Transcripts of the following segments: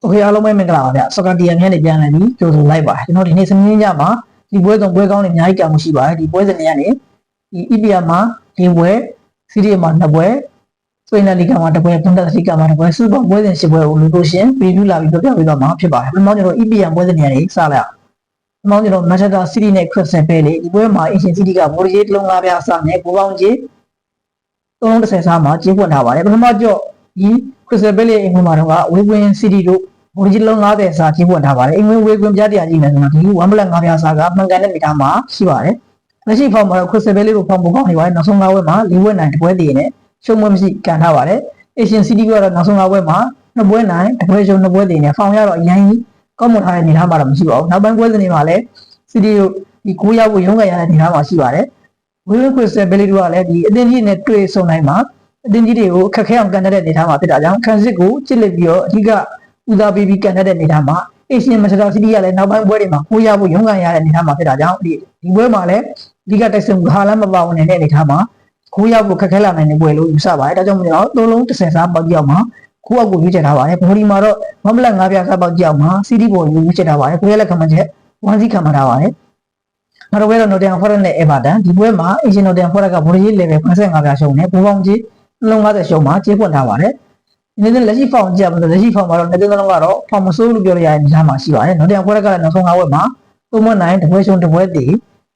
โอเคအားလုံးပဲမင်္ဂလာပါဗျစကာတီယန်ကနေပြန်လာပြီးကြိုဆိုလိုက်ပါတယ်ကျွန်တော်ဒီနေ့စနေညမှာဒီပွဲဆောင်ပွဲကောင်းတွေအများကြီးကြောင်ရှိပါတယ်ဒီပွဲစဉ်တွေကနေဒီ EPL မှာဒီပွဲစီးရီးမှာနှစ်ပွဲစပိန်လီဂါမှာတစ်ပွဲဘွန်ဒက်စလီဂါမှာတစ်ပွဲစူပါပွဲစဉ်ရှစ်ပွဲကိုလူလို့ရှင်ဗီဒီယိုလာပြီးပြောပြပေးတော့မှာဖြစ်ပါတယ်ပထမကျွန်တော် EPL ပွဲစဉ်တွေကနေစလိုက်အောင်ပထမကျွန်တော် Manchester City နဲ့ Crystal Palace ဒီပွဲမှာ Asian City ကဘော်ရီတစ်လုံး၅ပြားအစနဲ့ပူပေါင်းကြီး330စားမှာကျင်းပွင့်ထားပါတယ်ပထမကြော့ဒီ Crystal Palace အိမ်မှာတော့ဝေးကွင်း City တို့ ဘိုးကြီးလုံး90စာကြီးပွင့်ထားပါတယ်အင်္ဂလိပ်ဝေးကွင်းပြတရားကြီးမယ်ဆိုတော့ဒီ1 plus 5ပြားစာကမှန်ကန်တဲ့မီတာမှာရှိပါတယ်လက်ရှိဖောင်မှာတော့ crystal valley ကိုဖောင်ပုံကောင်းနေပါတယ်နောက်ဆုံး5ဝက်မှာ၄ဝက်နိုင်တစ်ပွဲတည်နေရှုံးမမရှိကန်ထားပါတယ် Asian City ကတော့နောက်ဆုံး5ဝက်မှာနှစ်ပွဲနိုင်တစ်ပွဲရှုံးနှစ်ပွဲတည်နေဖောင်ရတော့အရင်ကြီးကောက်မွန်ထားတဲ့အနေအထားမှာတော့မရှိပါဘူးနောက်ပိုင်းပွဲစဉ်တွေမှာလည်း City ကိုဒီ9ရောက်ကိုရုံးကန်ရတဲ့အနေအထားမှာရှိပါတယ်ဝေး crystal valley တို့ကလည်းဒီအသင်းကြီးနဲ့တွေ့ဆုံနိုင်မှာအသင်းကြီးတွေကိုအခက်ခဲအောင်ကန်တဲ့အနေအထားမှာဖြစ်တာကြောင့်ခန်းစစ်ကိုချစ်လက်ပြီးတော့အဓိက ဦးစားပေးပြီးကန်တဲ့အနေအထားမှာ Asian Manchester City ကလည်းနောက်ပိုင်းပွဲတွေမှာကိုးရဖို့ရုန်းကန်ရတဲ့အနေအထားမှာဖြစ်တာကြောင့်ဒီဒီပွဲမှာလည်းအဓိကတိုက်ဆုံဟာလမ်းမပါဝင်တဲ့အနေအထားမှာကိုးရဖို့ခက်ခဲလာနိုင်တဲ့ပွဲလို့ယူဆပါတယ်ဒါကြောင့်မို့ကျွန်တော်သုံးလုံး30စားပေါက်ကြောက်မှာကိုယ့်အကူရွေးချယ်ထားပါတယ်ဘော်ဒီမှာတော့မမလက်5ပြားစားပေါက်ကြောက်မှာ City ပေါ်ရွေးချယ်ထားပါတယ်ကိုယ့်ရဲ့လက်ခံမှချက်1စီခံမှထားပါတယ်နောက်တော့ဘဲတော့ Nottingham Forest နဲ့ Everton ဒီပွဲမှာ Asian Nottingham Forest ကဘော်ဒီ level 55ပြားရှုံးနေဘူပေါင်းကြီးလုံး50ရှုံးမှာကျေးပွင့်ထားပါတယ် ဒီနေ့လက်ရှိဖောင်ကြည့်ရမလို့လက်ရှိဖောင်မှာတော့နှစ်သိန်းလုံးကတော့ဖောင်မဆိုးလို့ပြောရရတဲ့အနေအထားမှာရှိပါတယ်။နောက်တရားပွဲကလည်းနောက်ဆုံး၅ဝက်မှာသုံးမနိုင်တပွဲရှုံးတပွဲတည်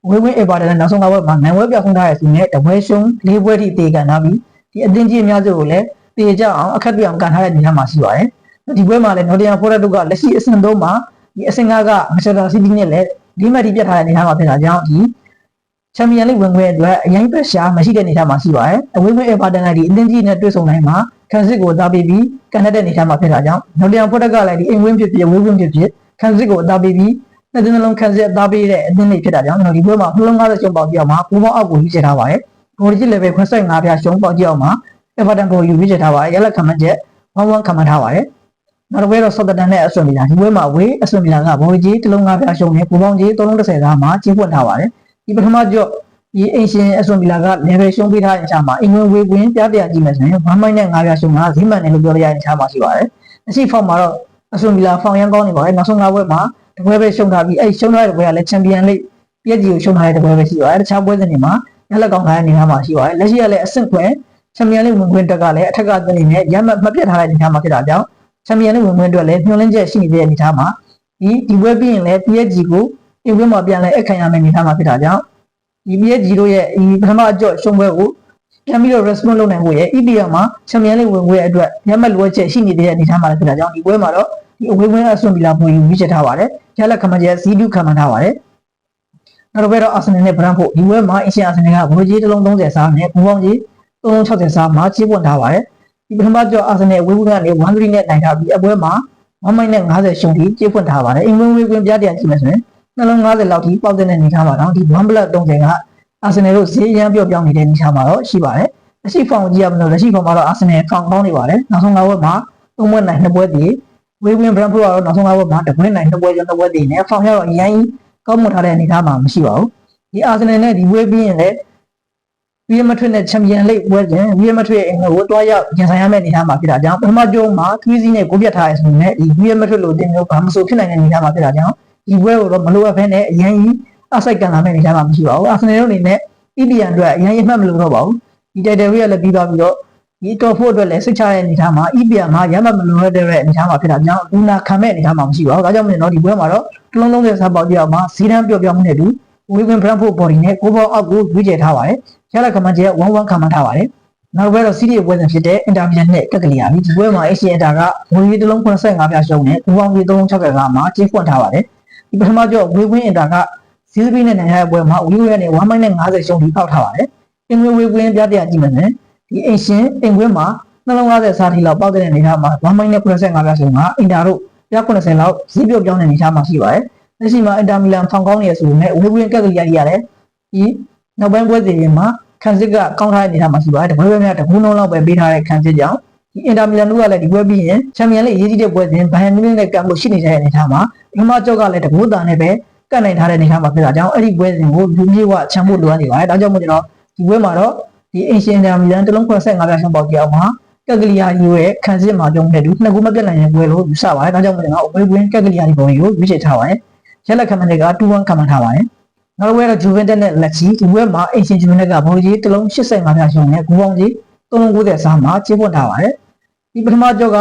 ဝေးဝေးအေပါတဲ့နောက်ဆုံး၅ဝက်မှာနိုင်ဝဲပြောင်းဆုံးထားရဆိုရင်တပွဲရှုံး၄ပွဲထိတေကန်ထားပြီးဒီအသင်းကြီးအများစုကိုလည်းတေကြအောင်အခက်ပြအောင်ကန်ထားတဲ့အနေအထားမှာရှိပါတယ်။ဒီပွဲမှာလည်းနော်တရားပွဲတို့ကလက်ရှိအဆင့်သုံးမှာဒီအဆင့်၅ကမက်ချာတာစီးတီးနဲ့လည်းဒီမက်တီပြတ်ထားတဲ့အနေအထားမှာဖြစ်တာကြောင့်ဒီချန်ပီယံလိဝင်ခွင့်အတွက်အရင်ပက်ရှာမရှိတဲ့အနေအထားမှာရှိပါတယ်။အဝေးဝေးအေပါတန်ကဒီအသင်းကြီးနဲ့တွေ့ဆုံနိုင်မှာ ခန်းစစ်ကိုအသားပေးပြီးကန်တဲ့အနေအထားမှာဖြစ်တာကြောင့်နော်လျံဖွက်တက်ကလည်းဒီအိမ်ဝင်းဖြစ်ဖြစ်ဝေးဝင်းဖြစ်ဖြစ်ခန်းစစ်ကိုအသားပေးပြီးနှစ်သင်းလုံးခန်းစစ်အသားပေးတဲ့အသင်းတွေဖြစ်တာကြောင့်ကျွန်တော်ဒီပွဲမှာနှလုံး50ရှုံးပေါက်ကြည့်အောင်မှာပူပေါင်းအောက်ကိုရွေးချယ်ထားပါတယ်။ဘော်ဒီလက်ပဲ85ပြားရှုံးပေါက်ကြည့်အောင်မှာအေဗာတန်ကိုရွေးချယ်ထားပါတယ်။ရလက်ခံမှချက်1-1ခံမှထားပါတယ်။နောက်တစ်ပွဲတော့ဆော့တတန်နဲ့အဆွန်မီလာဒီပွဲမှာဝေးအဆွန်မီလာကဘော်ဒီတစ်လုံး5ပြားရှုံးနေပူပေါင်းကြီး330သားမှာကျင်းပွင့်ထားပါတယ်။ဒီပထမကြော့ ဒီအင်ရှင်အဆွန်မီလာက level ရှုံးပေးထားတဲ့အခြားမှာအင်္ဂလန်ဝေးကွင်းပြပြကြည့်မယ်ဆိုရင်1မိုင်းနဲ့5ပြားရှုံးမှာဈေးမှန်တယ်လို့ပြောရတဲ့အခြားမှာရှိပါတယ်။အရှိဖောက်မှာတော့အဆွန်မီလာဖောင်ရမ်းကောင်းနေပါတယ်နောက်ဆုံး၅ပွဲမှာတပွဲပဲရှုံးထားပြီးအဲ့ရှုံးထားတဲ့ပွဲကလည်းချန်ပီယံလိပြည့်ကြီးကိုရှုံးထားတဲ့ပွဲပဲရှိပါတယ်။တခြားပွဲစဉ်တွေမှာရလက်ကောင်းထားတဲ့နေရာမှာရှိပါတယ်။လက်ရှိကလည်းအဆင့်ခွဲချန်ပီယံလိဝင်ခွင့်တက်ကလည်းအထက်ကသနေနဲ့ရမှတ်မပြတ်ထားတဲ့အနေအထားမှာဖြစ်တာကြောင့်ချန်ပီယံလိဝင်ခွင့်အတွက်လည်းညှို့လင်းချက်ရှိနေတဲ့အနေအထားမှာဒီဒီပွဲပြီးရင်လည်း PSG ကိုအင်ဝင်းမှာပြန်လဲအခမ်းရမယ့်အနေအထားမှာဖြစ်တာကြောင့် ဒီ PSG တို့ရဲ့ဒီပထမအကြော့ရှုံးပွဲကိုပြန်ပြီးတော့ response လုပ်နိုင်ဖို့ရဲ့ EPL မှာချန်ပီယံလိဝင်ခွင့်အတွက်ညမှတ်လိုအပ်ချက်ရှိနေတဲ့အနေအထားမှာဖြစ်တာကြောင့်ဒီပွဲမှာတော့ဒီအဝေးဝင်းအဆွန်ဘီလာပုံယူပြီးချက်ထားပါတယ်။ရလက်ခမကျဇီဒူခံမှန်းထားပါတယ်။နောက်တစ်ပွဲတော့အာဆင်နယ်နဲ့ဘရန်ဖို့ဒီပွဲမှာအင်ရှင်အာဆင်နယ်ကဘိုးကြီးတစ်လုံး30စားနဲ့ဘူပေါင်းကြီး360စားမှာချေးပွင့်ထားပါတယ်။ဒီပထမကြောအာဆင်နယ်ဝေးဝင်းကနေ1-3နဲ့နိုင်ထားပြီးအပွဲမှာ1မိုင်နဲ့50ရှုံးပြီးချေးပွင့်ထားပါတယ်။အင်္ဂလန်ဝေးကွင်းပြတရားကြည့်မယ်ဆိုရင် နှလုံး50လောက်ထိပေါက်တဲ့နေထားပါတော့ဒီ1 blood 30ကအာဆင်နယ်တို့ဈေးရမ်းပြော့ပြောင်းနေတဲ့နေထားမှာတော့ရှိပါတယ်။လက်ရှိဖောင်ကြည့်ရမလို့လက်ရှိဖောင်မှာတော့အာဆင်နယ်ဖောင်ကောင်းနေပါတယ်။နောက်ဆုံး၅ပွဲမှာ၃ပွဲနိုင်၂ပွဲတည်ဝေးဝင်ဘရန်ဖို့ကတော့နောက်ဆုံး၅ပွဲမှာတပွဲနိုင်၂ပွဲကျော်၂ပွဲတည်နေဖောင်ရတော့အရင်ကောင်းမွန်ထားတဲ့အနေအထားမှာမရှိပါဘူး။ဒီအာဆင်နယ်နဲ့ဒီဝေးပြီးရင်လည်းဝီယမထွေနဲ့ချန်ပီယံလိပွဲစဉ်ဝီယမထွေအင်္ဂလိပ်ကိုတွားရောက်ရင်ဆိုင်ရမယ့်အနေအထားမှာဖြစ်တာကြောင့်ပထမကြိုးမှာခရီးစီးနဲ့ကိုပြတ်ထားရဆိုရင်လည်းဒီဝီယမထွေလိုတင်မျိုးဘာမှမဆိုဖြစ်နိုင်တဲ့အနေအထားမှာဖြစ်တာကြောင့် ဒီပွဲကိုတော့မလိုအပ်ဘဲနဲ့အရင်ကြီးအဆိုင်ကန်လာမယ့်အနေအထားမှာမရှိပါဘူး။အာဆင်နယ်တို့အနေနဲ့ EPL အတွက်အရင်အမှတ်မလို့တော့ပါဘူး။ဒီ title ရလည်းပြီးသွားပြီးတော့ဒီ top 4အတွက်လည်းစိတ်ချတဲ့အနေအထားမှာ EPL မှာရမှတ်မလို့တဲ့အနေအထားမှာဖြစ်တာကြောင့်လူနာခံမဲ့အနေအထားမှာမရှိပါဘူး။ဒါကြောင့်မလို့တော့ဒီပွဲမှာတော့တလုံးလုံးတဲ့စားပေါက်ကြအောင်မှာဇီဒန်ပြော့ပြောင်းမှုနဲ့တူဝေးဝင်ဘရန်ဖို့ body နဲ့ကိုဘောအောက်ကိုရွေးချယ်ထားပါတယ်။ရလကမန်ကျဲ1-1ခံမှန်းထားပါတယ်။နောက်ဘက်တော့စီးရီပွဲစဉ်ဖြစ်တဲ့ Inter Milan နဲ့ကက်ကလေးရပြီဒီပွဲမှာ AC Inter ကဝေးတစ်လုံး85ပြားရှုံးနဲ့ဘူပေါင်းကြီး365မှာကျင်းပွင့်ထားပါတယ်။ ဒီပထမကြော့ဝေးဝင် Inter ကဇီးစပီးနဲ့နိုင်ရတဲ့ပွဲမှာဝေးဝင်ကနေ1မိုင်နဲ့50ရှုံးပြီးပေါက်ထားပါတယ်။အင်္ဂလိပ်ဝေးဝင်ပြတရားကြည့်မယ်ဒီအင်ရှင်အင်ကွင်းမှာနှလုံး50စားထိလောက်ပေါက်တဲ့အနေအထားမှာ1မိုင်နဲ့95ပြားရှုံးကအင်တာတို့ပြ90လောက်ဈေးပြော့ပြောင်းတဲ့အနေအထားမှာရှိပါတယ်။လက်ရှိမှာအင်တာမီလန်ဖောင်ကောင်းနေရဆိုပေမဲ့ဝေးဝင်ကက်ကလေးရရရတယ်။ဒီနောက်ပိုင်းပွဲစဉ်တွေမှာခံစစ်ကကောင်းထားတဲ့အနေအထားမှာရှိပါတယ်တပွဲပဲများတကူးလုံးလောက်ပဲပေးထားတဲ့ခံစစ်ကြောင့် ဒီအင်တာမီလန်တို့ကလည်းဒီပွဲပြီးရင်ချန်ပီယံလိအရေးကြီးတဲ့ပွဲစဉ်ဘိုင်ယန်မြူးနစ်နဲ့ကပ်ဖို့ရှိနေတဲ့အနေအထားမှာပထမကြောက်ကလည်းတကူးတာနဲ့ပဲကတ်နိုင်ထားတဲ့အနေအထားမှာဖြစ်တာကြောင့်အဲ့ဒီပွဲစဉ်ကိုလူမျိုးကချမ်းဖို့လိုအပ်နေပါတယ်ဒါကြောင့်မို့ကျွန်တော်ဒီပွဲမှာတော့ဒီအင်ရှင်အင်တာမီလန်တလုံး85ပြားရှုံးပေါက်ကြအောင်မှာကက်ကလီယာကြီးရဲ့ခံစစ်မှာကြောင့်တဲ့သူနှစ်ခုမပြတ်နိုင်တဲ့ပွဲလို့ယူဆပါတယ်ဒါကြောင့်မို့ကျွန်တော်အဝေးကွင်းကက်ကလီယာကြီးပုံကိုရွေးချယ်ထားပါတယ်ရက်လက်ခံမတွေက2-1ခံမှန်းထားပါတယ်နောက်တစ်ပွဲတော့ဂျူဗင်တက်နဲ့လက်ချီဒီပွဲမှာအင်ရှင်ဂျူဗင်တက်ကဘောကြီးတစ်လုံး85ပြားရှုံးနဲ့ဂူပေါင်းကြီး390စားမှာကျေးပွင့်ထားပါတယ် ဒီပထမကြောက်က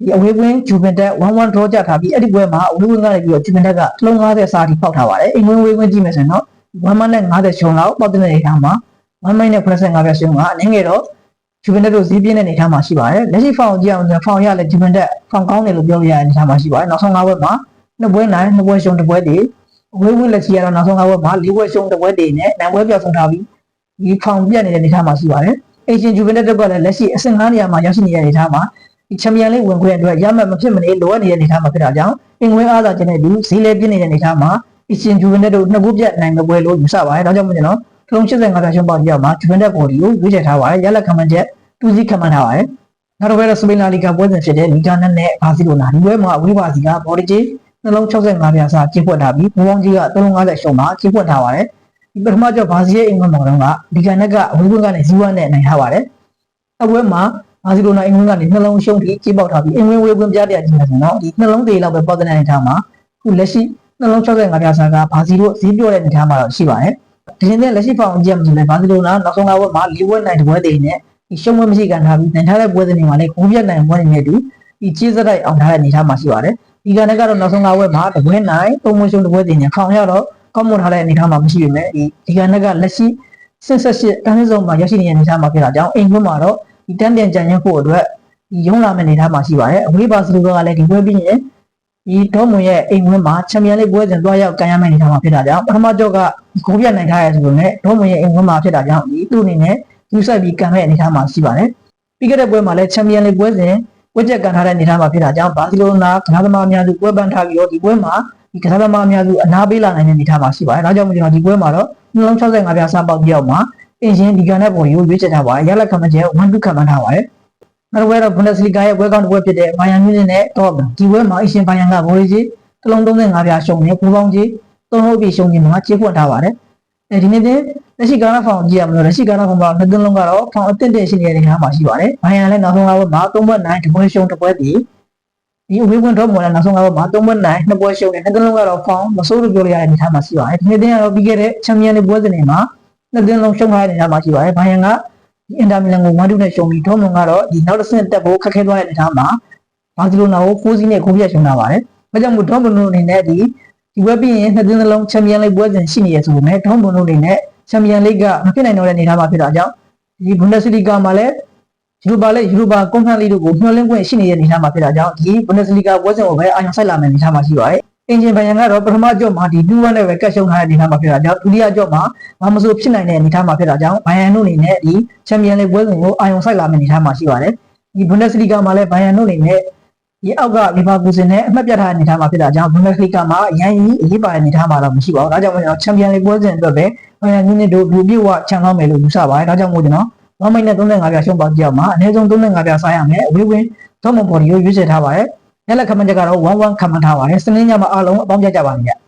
ဒီအဝေးကွင်းဂျူဗင်တက်1-1 draw ကြထားပြီးအဲ့ဒီပွဲမှာအဝေးကွင်းကနေပြီးတော့ဂျူဗင်တက်ကတစ်လုံး90စားထိပေါက်ထားပါတယ်အိမ်ဝင်ဝေးကွင်းကြည့်မယ်ဆိုရင်တော့1မနဲ့90ရှုံးလောက်ပေါက်တဲ့နေထားမှာ1မိုင်နဲ့85ပြားရှုံးကအနေငယ်တော့ဂျူဗင်တက်တို့ဈေးပြင်းတဲ့အနေအထားမှာရှိပါတယ်လက်ရှိဖောင်ကြည့်အောင်ဆိုဖောင်ရလဲဂျူဗင်တက်ဖောင်ကောင်းတယ်လို့ပြောရတဲ့အနေအထားမှာရှိပါတယ်နောက်ဆုံး၅ဘက်မှာနှစ်ပွဲနိုင်နှစ်ပွဲရှုံးတစ်ပွဲတည်အဝေးဝင်းလက်ချီကတော့နောက်ဆုံး၅ဘက်မှာ၄ပွဲရှုံးတစ်ပွဲတည်နဲ့နိုင်ပွဲပြောက်ဆုံးထားပြီးဒီဖောင်ပြတ်နေတဲ့အနေအထားမှာရှိပါတယ် အေရှင်ဂျူဗင်တက်တို့ကလည်းလက်ရှိအဆင့်၅နေရာမှာရောက်ရှိနေတဲ့အနေအထားမှာဒီချန်ပီယံလိဝင်ခွင့်အတွက်ရမှတ်မဖြစ်မနေလိုအပ်နေတဲ့အနေအထားမှာဖြစ်တာကြောင့်အင်္ဂွေအားသာကျတဲ့ဒီဈေးလဲပြင်းနေတဲ့အနေအထားမှာအေရှင်ဂျူဗင်တက်တို့နှစ်ခုပြတ်နိုင်တဲ့ပွဲလို့ယူဆပါတယ်ဒါကြောင့်မို့ကျွန်တော်ထုံး85ပြရှုံးပေါက်ပြမှာဂျူဗင်တက်ဘော်ဒီကိုရွေးချယ်ထားပါတယ်ရလက်ခံမှန်းချက်တူစီခံမှန်းထားပါတယ်နောက်တစ်ပွဲတော့စပိန်လာလီဂါပွဲစဉ်ဖြစ်တဲ့လီဂါနက်နဲ့ဘာစီလိုနာဒီပွဲမှာအဝေးပါစီကဘော်ဒီဂျီနှလုံး65ပြားစာကျင်းပွက်ထားပြီးဘူပေါင်းကြီးက350ရှုံးမှာကျင်းပွက်ထားပါတယ် ဒီပထမကျော်ဘာစီရဲ့အင်္ဂလန်မော်တော့ကလီဂါနက်ကအဝေးဘက်ကနေဇီဝနဲ့နိုင်ထားပါတယ်အပွဲမှာဘာစီလိုနာအင်္ဂလန်ကနေနှလုံးရှုံးထိကျင်းပေါက်ထားပြီးအင်္ဂလန်ဝေးကွင်းပြတဲ့ကြည့်မယ်ဆိုတော့ဒီနှလုံးသေးလောက်ပဲပေါက်တဲ့အနေထားမှာခုလက်ရှိနှလုံး65ပြားစာကဘာစီလိုဈေးပြောတဲ့အနေထားမှာတော့ရှိပါတယ်ဒီနေ့လက်ရှိဖောင်ကြည့်မှဆိုလည်းဘာစီလိုနာနောက်ဆုံးကဘက်မှာ၄ဘွဲနိုင်တစ်ဘွဲသေးနဲ့ဒီရှုံးမမရှိကန်ထားပြီးနိုင်ထားတဲ့ပွဲစဉ်တွေမှာလည်းဂိုးပြတ်နိုင်ပွဲတွေနဲ့အတူဒီကျေးဇူးတိုက်အောင်ထားတဲ့အနေအထားမှာရှိပါတယ်ဒီကနေ့ကတော့နောက်ဆုံး၅ပွဲမှာတပွဲနိုင်သုံးပွဲရှုံးတပွဲတင်ညာခေါင်ရတော့ ကောင်းမွန်ထားတဲ့အနေအထားမှာမရှိပေမဲ့ဒီဒီကနေ့ကလက်ရှိဆက်ဆက်ရှိတန်းစုံမှာရရှိနေတဲ့အနေအထားမှာဖြစ်တာကြောင့်အိမ်ခွန်းမှာတော့ဒီတန်းပြန်ကြံရဖို့အတွက်ဒီရုံးလာမယ့်အနေအထားမှာရှိပါတယ်အဝေးပါစလူကလည်းဒီပွဲပြီးရင်ဒီဒေါမွန်ရဲ့အိမ်ခွန်းမှာချန်ပီယံလိပွဲစဉ်တွားရောက်ကန်ရမယ့်အနေအထားမှာဖြစ်တာကြောင့်ပထမကြောက်ကဂိုးပြတ်နိုင်ထားရဆိုပေမဲ့ဒေါမွန်ရဲ့အိမ်ခွန်းမှာဖြစ်တာကြောင့်ဒီသူ့အနေနဲ့ယူဆိုင်ပြီးကန်မဲ့အနေအထားမှာရှိပါတယ်။ပြီးခဲ့တဲ့ပွဲမှာလည်းချန်ပီယံလိပွဲစဉ်ပွဲချက်ကန်ထားတဲ့အနေအထားမှာဖြစ်တာကြောင့်ဘာစီလိုနာကစားသမားအများစုပွဲပန်းထားပြီးတော့ဒီပွဲမှာ ဒီကစားသမားအများစုအနာပေးလာနိုင်တဲ့အနေအထားမှာရှိပါတယ်။ဒါကြောင့်မို့ကျွန်တော်ဒီပွဲမှာတော့နှလုံး65ပြားစပေါက်ပြောက်မှာအင်ရှင်ဒီကန်တဲ့ပုံကိုရွေးချယ်ထားပါတယ်။ရလက်ခံမကျဲ1-2ခံမှန်းထားပါတယ်။နောက်တစ်ပွဲတော့ဘွန်ဒက်စလီဂါရဲ့ပွဲကောင်းတစ်ပွဲဖြစ်တဲ့ဘိုင်ယန်မြူးနစ်နဲ့တော့ဒီပွဲမှာအင်ရှင်ဘိုင်ယန်ကဘော်လီကြီးတစ်လုံး35ပြားရှုံနေပူပေါင်းကြီးသုံးလို့ပြီးရှုံနေမှာကြေးပွင့်ထားပါတယ်။အဲဒီနေ့တင်လက်ရှိကာနာဖောင်ကြည့်ရမလို့လက်ရှိကာနာဖောင်ကနှစ်သင်းလုံးကတော့ဖောင်အသင့်တင့်ရှိနေတဲ့နေရာမှာရှိပါတယ်။ဘိုင်ယန်လည်းနောက်ဆုံးကဘက်မှာ၃ဘက်နိုင်တစ်ပွဲရှုံးတစ်ပွဲတည် ဒီအဝေးကွင်းတော့မော်လည်းနောက်ဆုံးကဘက်မှာ၃ဘက်နိုင်နှစ်ပွဲရှုံးနေနှစ်သင်းလုံးကတော့ဖောင်မစိုးလို့ပြောရတဲ့အနေအထားမှာရှိပါတယ်။ဒီနေ့တင်ကတော့ပြီးခဲ့တဲ့ချန်ပီယံလိပွဲစဉ်တွေမှာနှစ်သင်းလုံးရှုံးထားတဲ့အနေအထားမှာရှိပါတယ်။ဘိုင်ယန်ကဒီအင်တာမီလန်ကို1-2နဲ့ရှုံးပြီးဒေါမွန်ကတော့ဒီနောက်တစ်ဆင့်တက်ဖို့ခက်ခဲသွားတဲ့အနေအထားမှာဘာစီလိုနာကို4စီးနဲ့ဂိုးပြတ်ရှုံးလာပါတယ်။ဒါကြောင့်မို့ဒေါမွန်တို့အနေနဲ့ဒီဒီဝက်ပြီးရင်နှစ်သင်းလုံးချန်ပီယံလိပွဲစဉ်ရှိနေရဆိုပေမဲ့ဒေါမွန်တို့အနေနဲ့ချန်ပီယံလိကမဖြစ်နိုင်တော့တဲ့အနေအထားမှာဖြစ်တာကြောင့်ဒီဘွန်ဒက်စလီဂါမှာလည်း ယူရိုပါလည်းယူရိုပါကွန်ဖန်လီတို့ကိုမျှော်လင့်ခွင့်ရှိနေတဲ့အနေအထားမှာဖြစ်တာကြောင့်ဒီဘွန်ဒက်စလီဂါပွဲစဉ်ကိုပဲအာရုံစိုက်လာမယ့်အနေအထားမှာရှိပါတယ်။အင်ဂျင်ဘိုင်ယန်ကတော့ပထမကြော့မှာဒီ2-1နဲ့ပဲကတ်ရှုံးထားတဲ့အနေအထားမှာဖြစ်တာကြောင့်ဒုတိယကြော့မှာမမဆိုးဖြစ်နိုင်တဲ့အနေအထားမှာဖြစ်တာကြောင့်ဘိုင်ယန်တို့အနေနဲ့ဒီချန်ပီယံလိပွဲစဉ်ကိုအာရုံစိုက်လာမယ့်အနေအထားမှာရှိပါတယ်။ဒီဘွန်ဒက်စလီဂါမှာလည်းဘိုင်ယန်တို့အနေနဲ့ဒီအောက်ကလီဗာပူးစင်နဲ့အမှတ်ပြထားတဲ့အနေအထားမှာဖြစ်တာကြောင့်ဘွန်ဒက်စလီဂါမှာအရင်ကြီးအရေးပါတဲ့အနေအထားမှာတော့မရှိပါဘူး။ဒါကြောင့်မို့ကျွန်တော်ချန်ပီယံလိပွဲစဉ်အတွက်ပဲဘိုင်ယန်မြူးနစ်တို့ဘူပြည့်ဝချန်ကောင်းမယ်လို့ယူဆပါတယ်။ဒါကြောင့်မို့ကျွန်တော် 1မိနစ်35ပြရှုံးပေါက်ကြောက်မှာအနည်းဆုံး35ပြစားရမယ်အဝေးဝင်တော့မပေါ်ဒီကိုရွေးချယ်ထားပါတယ်။ညလက်ခမန်းချက်ကတော့11ခမန်းထားပါတယ်။စနေညမှာအားလုံးအပေါင်းပြကြပါလိမ့်မယ်။